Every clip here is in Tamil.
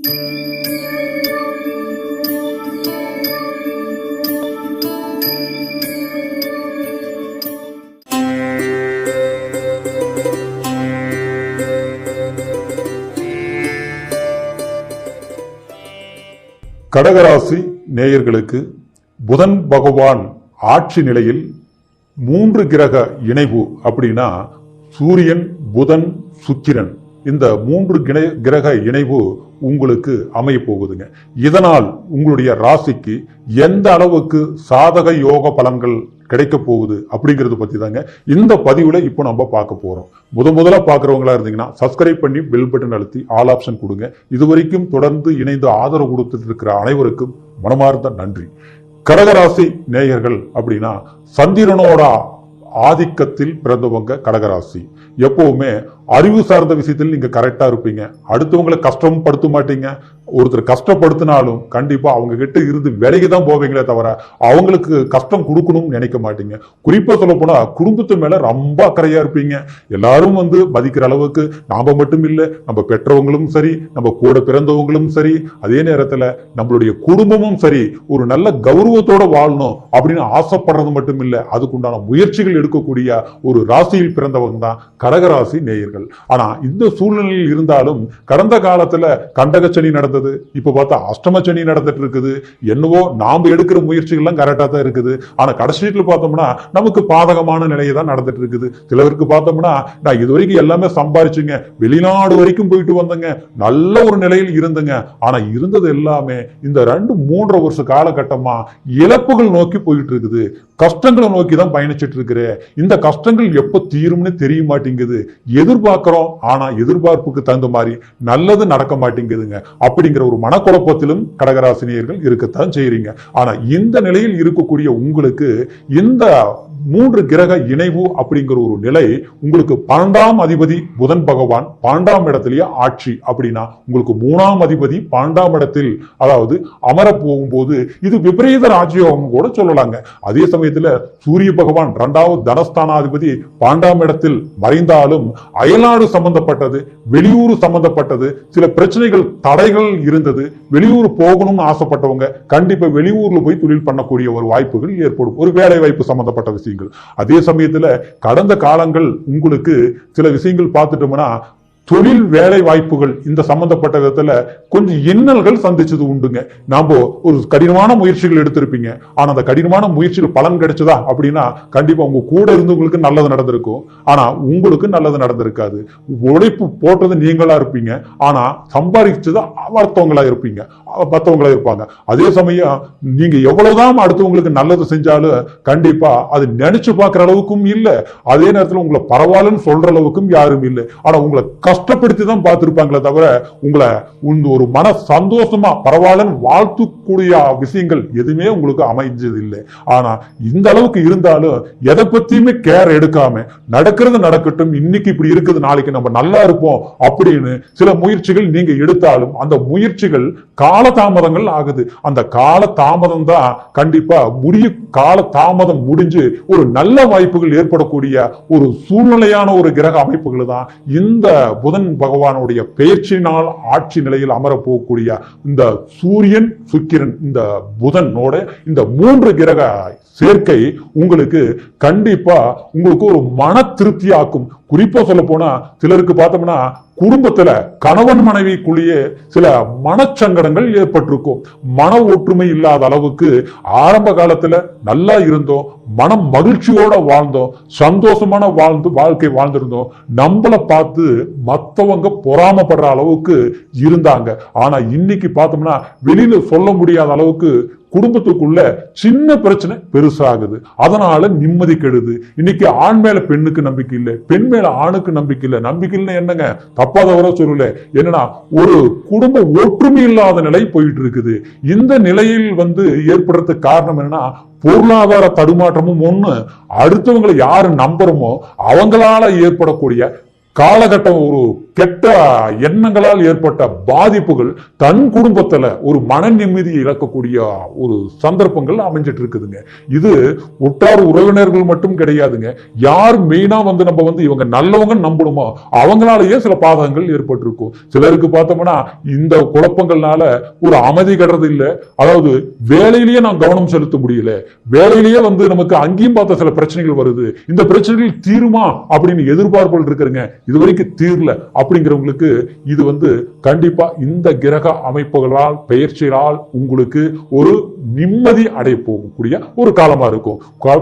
கடகராசி நேயர்களுக்கு புதன் பகவான் ஆட்சி நிலையில் மூன்று கிரக இணைவு அப்படின்னா சூரியன் புதன் சுக்கிரன். இந்த மூன்று கிரக இணைவு உங்களுக்கு அமைய போகுதுங்க இதனால் உங்களுடைய ராசிக்கு எந்த அளவுக்கு சாதக யோக பலன்கள் கிடைக்க போகுது அப்படிங்கிறது பத்தி தாங்க இந்த பதிவுல இப்போ நம்ம பார்க்க போறோம். முத முதலா பார்க்குறவங்களா இருந்தீங்கன்னா சப்ஸ்கிரைப் பண்ணி பெல் பட்டன் அழுத்தி ஆல் ஆப்ஷன் கொடுங்க. இதுவரைக்கும் தொடர்ந்து இணைந்து ஆதரவு கொடுத்துட்டு இருக்கிற அனைவருக்கும் மனமார்ந்த நன்றி. கடகராசி நேயர்கள் அப்படின்னா சந்திரனோட ஆதிக்கத்தில் பிறந்தவங்க கடகராசி. எப்பவுமே அறிவு சார்ந்த விஷயத்தில் நீங்கள் கரெக்டாக இருப்பீங்க. அடுத்தவங்களை கஷ்டம் படுத்த மாட்டீங்க. ஒருத்தர் கஷ்டப்படுத்தினாலும் கண்டிப்பாக அவங்க கிட்ட இருந்து விலகி தான் போவீங்களே தவிர அவங்களுக்கு கஷ்டம் கொடுக்கணும்னு நினைக்க மாட்டீங்க. குறிப்பாக சொல்ல குடும்பத்து மேலே ரொம்ப அக்கறையாக இருப்பீங்க. எல்லாரும் வந்து மதிக்கிற அளவுக்கு நாம் மட்டும் இல்லை நம்ம பெற்றவங்களும் சரி நம்ம கூட பிறந்தவங்களும் சரி அதே நேரத்தில் நம்மளுடைய குடும்பமும் சரி ஒரு நல்ல கௌரவத்தோட வாழணும் அப்படின்னு ஆசைப்படுறது மட்டும் இல்லை அதுக்குண்டான முயற்சிகள் எடுக்கக்கூடிய ஒரு ராசியில் பிறந்தவங்க தான் கடகராசி நேயர்கள். ஆனா இந்த சூழ்நிலையில் இருந்தாலும் கடந்த காலத்துல கண்டக சனி நடந்தது. இப்ப பார்த்தா அஷ்டம சனி நடந்துட்டு இருக்குது. என்னவோ நாம் எடுக்கிற முயற்சிகள்லாம் கரெக்டா தான் இருக்குது. ஆனா கடைசியில் பார்த்தோம்னா நமக்கு பாதகமான நிலையை தான் நடந்துட்டு இருக்குது. சிலருக்கு பார்த்தோம்னா நான் இது வரைக்கும் எல்லாமே சம்பாரிச்சுங்க. வெளிநாடு வரைக்கும் போயிட்டு வந்தங்க. நல்ல ஒரு நிலையில் இருந்தேங்க. ஆனா இருந்தது எல்லாமே இந்த ரெண்டு மூன்றரை வருஷ காலகட்டமா இழப்புகள் நோக்கி போயிட்டு இருக்குது. கஷ்டங்களை நோக்கி தான் பயணிச்சிட்டு இருக்கிறேன் இந்த கஷ்டங்கள் எப்போ தீரும்னு தெரிய மாட்டேங்குது. எதிர்பார்க்கிறோம் ஆனா எதிர்பார்ப்புக்கு தகுந்த மாதிரி நல்லது நடக்க மாட்டேங்குதுங்க. அப்படிங்கிற ஒரு மனக்குழப்பத்திலும் கடகராசினியர்கள் இருக்கத்தான் செய்யறீங்க ஆனா இந்த நிலையில் இருக்கக்கூடிய உங்களுக்கு இந்த மூன்று கிரக இணைவு அப்படிங்கிற ஒரு நிலை உங்களுக்கு பன்னெண்டாம் அதிபதி புதன் பகவான் பன்னெண்டாம் இடத்திலேயே ஆட்சி அப்படின்னா உங்களுக்கு மூணாம் அதிபதி பன்னெண்டாம் இடத்தில் அதாவது அமர போகும்போது இது விபரீத ராஜயோகம் கூட சொல்லலாங்க. அதே சமயத்துல சூரிய பகவான் இரண்டாவது தனஸ்தானாதிபதி பன்னெண்டாம் இடத்தில் மறைந்தாலும் அயல் அயல்நாடு சம்பந்தப்பட்டது வெளியூர் சம்பந்தப்பட்டது சில பிரச்சனைகள் தடைகள் இருந்தது வெளியூர் போகணும்னு ஆசைப்பட்டவங்க கண்டிப்பா வெளியூர்ல போய் தொழில் பண்ணக்கூடிய ஒரு வாய்ப்புகள் ஏற்படும். ஒரு வேலை வாய்ப்பு சம்பந்தப்பட்ட விஷயங்கள். அதே சமயத்துல கடந்த காலங்கள் உங்களுக்கு சில விஷயங்கள் பார்த்துட்டோம்னா தொழில் வேலை வாய்ப்புகள் இந்த சம்பந்தப்பட்ட விதத்துல கொஞ்சம் இன்னல்கள் சந்திச்சது உண்டுங்க. நாம ஒரு கடினமான முயற்சிகள் எடுத்திருப்பீங்க. ஆனா அந்த கடினமான முயற்சிகள் பலன் கிடைச்சதா அப்படின்னா கண்டிப்பா உங்க கூட இருந்தவங்களுக்கு நல்லது நடந்திருக்கும். ஆனா உங்களுக்கு நல்லது நடந்திருக்காது. உழைப்பு போட்டது நீங்களா இருப்பீங்க. ஆனா சம்பாதிச்சது மற்றவங்களா இருப்பீங்க. மற்றவங்களா இருப்பாங்க. அதே சமயம் நீங்க எவ்வளவுதான் அடுத்தவங்களுக்கு நல்லது செஞ்சாலும் கண்டிப்பா அது நினைச்சு பார்க்கிற அளவுக்கும் இல்ல. அதே நேரத்துல உங்களை பரவாயில்லன்னு சொல்ற அளவுக்கும் யாரும் இல்லை. ஆனா உங்களை கஷ்டப்படுத்தி தான் பார்த்துருப்பாங்களே தவிர உங்களை இந்த ஒரு மன சந்தோஷமா பரவாயில்லன்னு வாழ்த்துக்கூடிய விஷயங்கள் எதுவுமே உங்களுக்கு அமைஞ்சது இல்லை ஆனா இந்த அளவுக்கு இருந்தாலும் எதை பத்தியுமே கேர் எடுக்காம நடக்கிறது நடக்கட்டும் இன்னைக்கு இப்படி இருக்குது நாளைக்கு நம்ம நல்லா இருப்போம் அப்படின்னு சில முயற்சிகள் நீங்க எடுத்தாலும் அந்த முயற்சிகள் கால தாமதங்கள் ஆகுது. அந்த கால தாமதம் தான் கண்டிப்பா முடிய கால தாமதம் முடிஞ்சு ஒரு நல்ல வாய்ப்புகள் ஏற்படக்கூடிய ஒரு சூழ்நிலையான ஒரு கிரக அமைப்புகள் தான் இந்த புதன் பகவானுடைய பெயர்ச்சியினால் ஆட்சி நிலையில் அமரப்போகக்கூடிய இந்த சூரியன் சுக்கிரன் இந்த புதனோட இந்த மூன்று கிரக சேர்க்கை உங்களுக்கு கண்டிப்பா உங்களுக்கு ஒரு மன திருப்தியாக்கும் குறிப்பா சொல்ல போனா சிலருக்கு பார்த்தோம்னா குடும்பத்துல கணவன் மனைவிக்குள்ளேயே சில மனச்சங்கடங்கள் ஏற்பட்டிருக்கும். மன ஒற்றுமை இல்லாத அளவுக்கு ஆரம்ப காலத்துல நல்லா இருந்தோம். மனம் மகிழ்ச்சியோட வாழ்ந்தோம். சந்தோஷமான வாழ்ந்து வாழ்க்கை வாழ்ந்திருந்தோம். நம்மள பார்த்து மத்தவங்க பொறாமப்படுற அளவுக்கு இருந்தாங்க. ஆனா இன்னைக்கு பார்த்தோம்னா வெளியில சொல்ல முடியாத அளவுக்கு குடும்பத்துக்குள்ள சின்ன பிரச்சனை பெருசாகுது. அதனால நிம்மதி கெடுது. இன்னைக்கு ஆண் மேல பெண்ணுக்கு நம்பிக்கை இல்லை பெண் மேல ஆணுக்கு நம்பிக்கை இல்லை. நம்பிக்கை இல்லை என்னங்க? தவறா சொல்லல. என்னன்னா ஒரு குடும்ப ஒற்றுமை இல்லாத நிலை போயிட்டு இருக்குது இந்த நிலையில் வந்து ஏற்படுறதுக்கு காரணம் என்னன்னா பொருளாதார தடுமாற்றமும் ஒண்ணு. அடுத்தவங்களை யாரு நம்புறோமோ அவங்களால ஏற்படக்கூடிய காலகட்டம் ஒரு கெட்ட எண்ணங்களால் ஏற்பட்ட பாதிப்புகள் தன் குடும்பத்துல ஒரு மன நிம்மதியை இழக்கக்கூடிய ஒரு சந்தர்ப்பங்கள் அமைஞ்சிட்டு இருக்குதுங்க இது உற்றார் உறவினர்கள் மட்டும் கிடையாதுங்க. யார் மெயினா வந்து நம்ம வந்து இவங்க நல்லவங்க நம்பணுமோ அவங்களாலேயே சில பாதகங்கள் ஏற்பட்டிருக்கும். சிலருக்கு பார்த்தோம்னா இந்த குழப்பங்கள்னால ஒரு அமைதி கிடறது இல்ல. அதாவது வேலையிலேயே நான் கவனம் செலுத்த முடியல. வேலையிலேயே வந்து நமக்கு அங்கேயும் பார்த்த சில பிரச்சனைகள் வருது. இந்த பிரச்சனைகள் தீருமா அப்படின்னு எதிர்பார்ப்புகள் இருக்குதுங்க. இது வரைக்கும் தீரல. அப்படிங்கிறவங்களுக்கு இது வந்து கண்டிப்பா இந்த கிரக அமைப்புகளால் பெயர்ச்சியால் உங்களுக்கு ஒரு நிம்மதி அடைய போகக்கூடிய ஒரு காலமா இருக்கும்.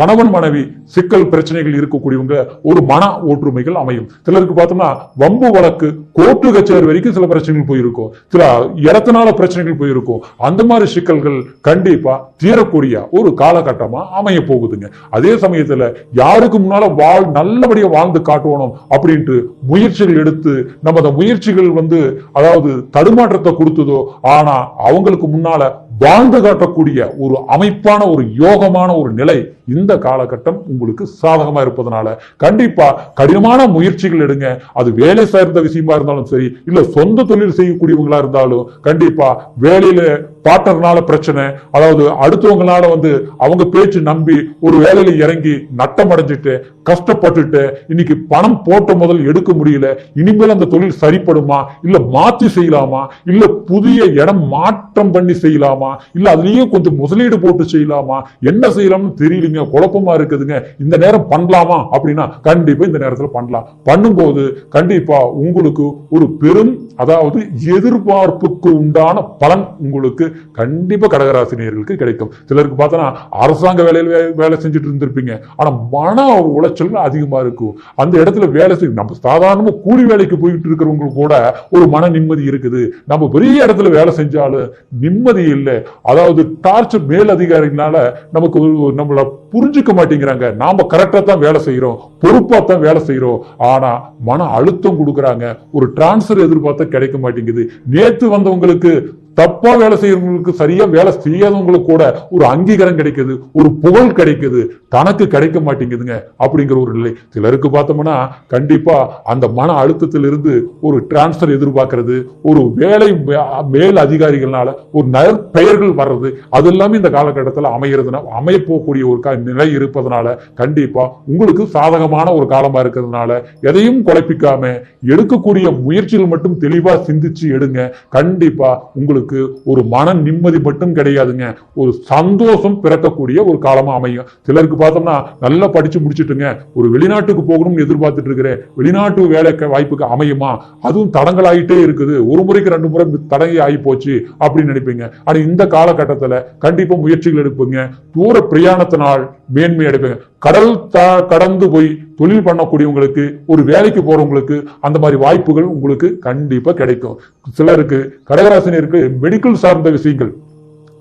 கணவன் மனைவி சிக்கல் பிரச்சனைகள் இருக்கக்கூடியவங்க ஒரு மன ஒற்றுமைகள் அமையும். சிலருக்கு பார்த்தோம்னா வம்பு வழக்கு கோர்ட்டு கச்சேரி வரைக்கும் சில பிரச்சனைகள் போயிருக்கும். சில இடத்தினால பிரச்சனைகள் போயிருக்கும். அந்த மாதிரி சிக்கல்கள் கண்டிப்பா தீரக்கூடிய ஒரு காலகட்டமா அமைய போகுதுங்க. அதே சமயத்துல யாருக்கு முன்னால வாழ் நல்லபடியா வாழ்ந்து காட்டுவோம் அப்படின்ட்டு முயற்சிகள் எடுத்து நம்ம அந்த முயற்சிகள் வந்து அதாவது தடுமாற்றத்தை கொடுத்ததோ ஆனா அவங்களுக்கு முன்னால வாழ்ந்து காட்டக்கூடிய ஒரு அமைப்பான ஒரு யோகமான ஒரு நிலை இந்த காலகட்டம் உங்களுக்கு சாதகமா இருப்பதனால கண்டிப்பா கடினமான முயற்சிகள் எடுங்க. அது வேலை சார்ந்த விஷயமா இருந்தாலும் சரி இல்ல சொந்த தொழில் செய்யக்கூடியவங்களா இருந்தாலும் கண்டிப்பா வேலையில பார்ட்னர்னால பிரச்சனை அதாவது அடுத்தவங்களால வந்து அவங்க பேச்சு நம்பி ஒரு வேலையில இறங்கி நட்டம் அடைஞ்சிட்டு கஷ்டப்பட்டுட்டு இன்னைக்கு பணம் போட்ட முதல் எடுக்க முடியல இனிமேல் அந்த தொழில் சரிப்படுமா இல்ல மாத்தி செய்யலாமா இல்ல புதிய இடம் மாற்றம் பண்ணி செய்யலாமா இல்ல அதுலயே கொஞ்சம் முதலீடு போட்டு செய்யலாமா என்ன செய்யலாம்னு தெரியல இருக்குதுங்க குழப்பமா இருக்குதுங்க. இந்த நேரம் பண்ணலாமா? அப்படின்னா கண்டிப்பா இந்த நேரத்துல பண்ணலாம். பண்ணும்போது கண்டிப்பா உங்களுக்கு ஒரு பெரும் அதாவது எதிர்பார்ப்புக்கு உண்டான பலன் உங்களுக்கு கண்டிப்பா கடகராசினியர்களுக்கு கிடைக்கும். சிலருக்கு பார்த்தோன்னா அரசாங்க வேலையில வேலை செஞ்சுட்டு இருந்திருப்பீங்க. ஆனா மன உளைச்சல் அதிகமா இருக்கும். அந்த இடத்துல வேலை செய்ய நம்ம சாதாரணமா கூலி வேலைக்கு போயிட்டு இருக்கிறவங்களுக்கு கூட ஒரு மன நிம்மதி இருக்குது. நம்ம பெரிய இடத்துல வேலை செஞ்சாலும் நிம்மதி இல்லை. அதாவது டார்ச்சர் மேல் அதிகாரினால நமக்கு நம்மளை நம்மள புரிஞ்சுக்க மாட்டேங்கிறாங்க. நாம கரெக்டா தான் வேலை செய்யறோம் பொறுப்பா தான் வேலை செய்யறோம் ஆனா மன அழுத்தம் கொடுக்குறாங்க. ஒரு டிரான்ஸ்ஃபர் எதிர்பார்த்தா கிடைக்க மாட்டேங்குது. நேத்து வந்தவங்களுக்கு தப்பா வேலை செய்யறவங்களுக்கு சரியா வேலை செய்யாதவங்களுக்கு கூட ஒரு அங்கீகாரம் கிடைக்குது ஒரு புகழ் கிடைக்குது. தனக்கு கிடைக்க மாட்டேங்குதுங்க அப்படிங்கிற ஒரு நிலை. சிலருக்கு பார்த்தோம்னா கண்டிப்பா அந்த மன அழுத்தத்திலிருந்து ஒரு டிரான்ஸ்பர் எதிர்பார்க்கறது ஒரு வேலை மே- மேல் அதிகாரிகள்னால ஒரு நற்பெயர்கள் வர்றது அது எல்லாமே இந்த காலகட்டத்தில் அமைகிறதுனா அமைய போகக்கூடிய ஒரு நிலை இருப்பதனால கண்டிப்பா உங்களுக்கு சாதகமான ஒரு காலமா இருக்கிறதுனால எதையும் குழப்பிக்காம எடுக்கக்கூடிய முயற்சிகள் மட்டும் தெளிவா சிந்திச்சு எடுங்க. கண்டிப்பா உங்களுக்கு ஒரு மன நிம்மதி மட்டும் கிடையாதுங்க. ஒரு சந்தோஷம் பிறக்கக்கூடிய ஒரு காலமா அமையும். சிலருக்கு பார்த்தோம்னா நல்லா படிச்சு முடிச்சிட்டுங்க. ஒரு வெளிநாட்டுக்கு போகணும்னு எதிர்பார்த்துட்டு இருக்கிறேன். வெளிநாட்டு வேலை வாய்ப்புக்கு அமையுமா? அதுவும் தடங்களாயிட்டே இருக்குது. ஒரு முறைக்கு ரெண்டு முறை தடங்கி ஆகி போச்சு அப்படின்னு நினைப்பீங்க. ஆனா இந்த காலகட்டத்துல கண்டிப்பா முயற்சிகள் எடுப்பீங்க. தூர பிரயாணத்தினால் மேன்மை அடைப்பீங்க கடல் த- கடந்து போய் தொழில் பண்ணக்கூடியவங்களுக்கு ஒரு வேலைக்கு போறவங்களுக்கு அந்த மாதிரி வாய்ப்புகள் உங்களுக்கு கண்டிப்பா கிடைக்கும். சிலருக்கு கடகராசினியருக்கு மெடிக்கல் சார்ந்த விஷயங்கள்.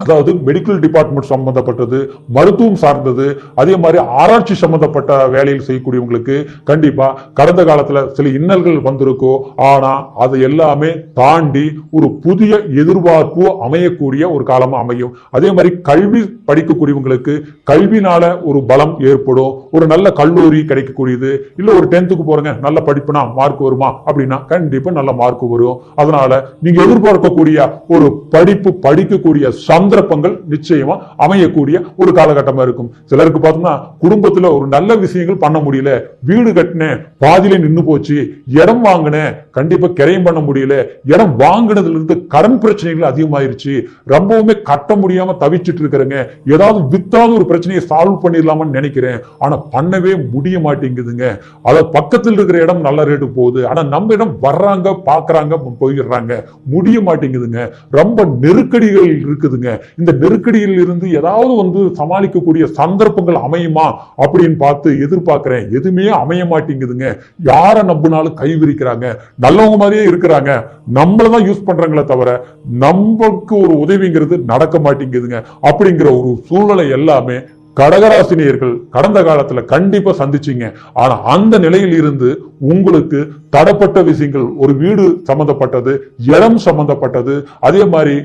அதாவது மெடிக்கல் டிபார்ட்மெண்ட் சம்பந்தப்பட்டது மருத்துவம் சார்ந்தது அதே மாதிரி ஆராய்ச்சி சம்பந்தப்பட்ட வேலையில் செய்யக்கூடியவங்களுக்கு கண்டிப்பா கடந்த காலத்துல சில இன்னல்கள் வந்திருக்கும் ஆனா அது எல்லாமே தாண்டி ஒரு புதிய எதிர்பார்ப்பு அமையக்கூடிய ஒரு காலமா அமையும். அதே மாதிரி கல்வி படிக்கக்கூடியவங்களுக்கு கல்வினால ஒரு பலம் ஏற்படும் ஒரு நல்ல கல்லூரி கிடைக்கக்கூடியது இல்ல ஒரு டென்த்துக்கு போறங்க நல்ல படிப்புனா மார்க் வருமா அப்படின்னா கண்டிப்பா நல்ல மார்க் வரும். அதனால நீங்க எதிர்பார்க்கக்கூடிய ஒரு படிப்பு படிக்கக்கூடிய சந்தர்ப்பங்கள் நிச்சயமா அமையக்கூடிய ஒரு காலகட்டமா இருக்கும். சிலருக்கு பார்த்தோம்னா குடும்பத்துல ஒரு நல்ல விஷயங்கள் பண்ண முடியல. வீடு கட்டினேன் பாதியில நின்று போச்சு. இடம் வாங்கினேன் கண்டிப்பா கிரையம் பண்ண முடியல. இடம் வாங்கினதுல இருந்து கடன் பிரச்சனைகள் அதிகமாயிருச்சு. ரொம்பவுமே கட்ட முடியாம தவிச்சிட்டு இருக்கிறேங்க. ஏதாவது வித்தாவது ஒரு பிரச்சனையை சால்வ் பண்ணிடலாமான்னு நினைக்கிறேன். ஆனா பண்ணவே முடிய மாட்டேங்குதுங்க. அத பக்கத்தில் இருக்கிற இடம் நல்ல ரேட்டு போகுது. ஆனா நம்ம இடம் வர்றாங்க பாக்குறாங்க போயிடுறாங்க. முடிய மாட்டேங்குதுங்க. ரொம்ப நெருக்கடிகள் இருக்குதுங்க. இந்த நெருக்கடியில் இருந்து ஏதாவது வந்து சமாளிக்கக்கூடிய சந்தர்ப்பங்கள் அமையுமா அப்படின்னு பார்த்து எதிர்பார்க்கிறேன். எதுவுமே அமைய மாட்டேங்குதுங்க. யாரை நம்பினாலும் கை விரிக்கிறாங்க. நல்லவங்க மாதிரியே இருக்கிறாங்க. நம்மளதான் யூஸ் பண்றாங்களே தவிர நமக்கு ஒரு உதவிங்கிறது நடக்க மாட்டேங்குதுங்க. அப்படிங்கிற ஒரு சூழ்நிலை எல்லாமே கடகராசினியர்கள் கடந்த காலத்துல கண்டிப்பா சந்திச்சீங்க. ஆனா அந்த நிலையில் இருந்து உங்களுக்கு தடப்பட்ட விஷயங்கள் ஒரு வீடு சம்பந்தப்பட்டது இடம் சம்பந்தப்பட்டது அதே மாதிரி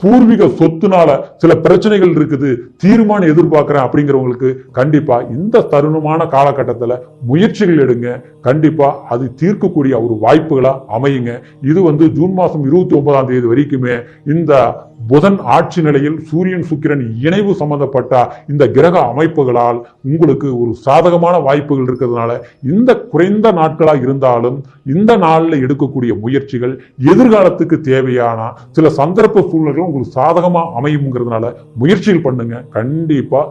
பூர்வீக சொத்துனால சில பிரச்சனைகள் இருக்குது தீர்மானம் எதிர்பார்க்கிறேன் அப்படிங்கிறவங்களுக்கு கண்டிப்பா இந்த தருணமான காலகட்டத்துல முயற்சிகள் எடுங்க. கண்டிப்பா அது தீர்க்கக்கூடிய ஒரு வாய்ப்புகளா அமையுங்க. இது வந்து ஜூன் மாசம் இருபத்தி ஒன்பதாம் தேதி வரைக்குமே இந்த புதன் ஆட்சி நிலையில் சூரியன் சுக்கிரன் இணைவு சம்பந்தப்பட்ட இந்த கிரக அமைப்புகளால் உங்களுக்கு ஒரு சாதகமான வாய்ப்புகள் இருக்கிறதுனால இந்த குறைந்த நாட்களாக இருந்தாலும் இந்த நாளில் எடுக்கக்கூடிய முயற்சிகள் எதிர்காலத்துக்கு தேவையான சில சந்தர்ப்ப சூழ்நிலைகள் உங்களுக்கு சாதகமாக அமையுங்கிறதுனால முயற்சிகள் பண்ணுங்க. கண்டிப்பாக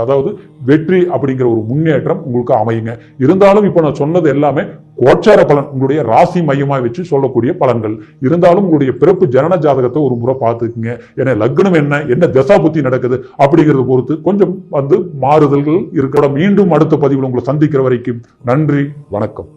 அதாவது வெற்றி அப்படிங்கிற ஒரு முன்னேற்றம் உங்களுக்கு அமையுங்க. இருந்தாலும் இப்போ நான் சொன்னது எல்லாமே கோச்சார பலன் உங்களுடைய ராசி மையமாக வச்சு சொல்லக்கூடிய பலன்கள். இருந்தாலும் உங்களுடைய பிறப்பு ஜனன ஜாதகத்தை ஒரு முறை பார்த்துக்குங்க. ஏன்னா லக்னம் என்ன என்ன தசா புத்தி நடக்குது அப்படிங்கிறத பொறுத்து கொஞ்சம் வந்து மாறுதல்கள் இருக்கிற மீண்டும் அடுத்த பதிவில் உங்களை சந்திக்கிற வரைக்கும் நன்றி வணக்கம்.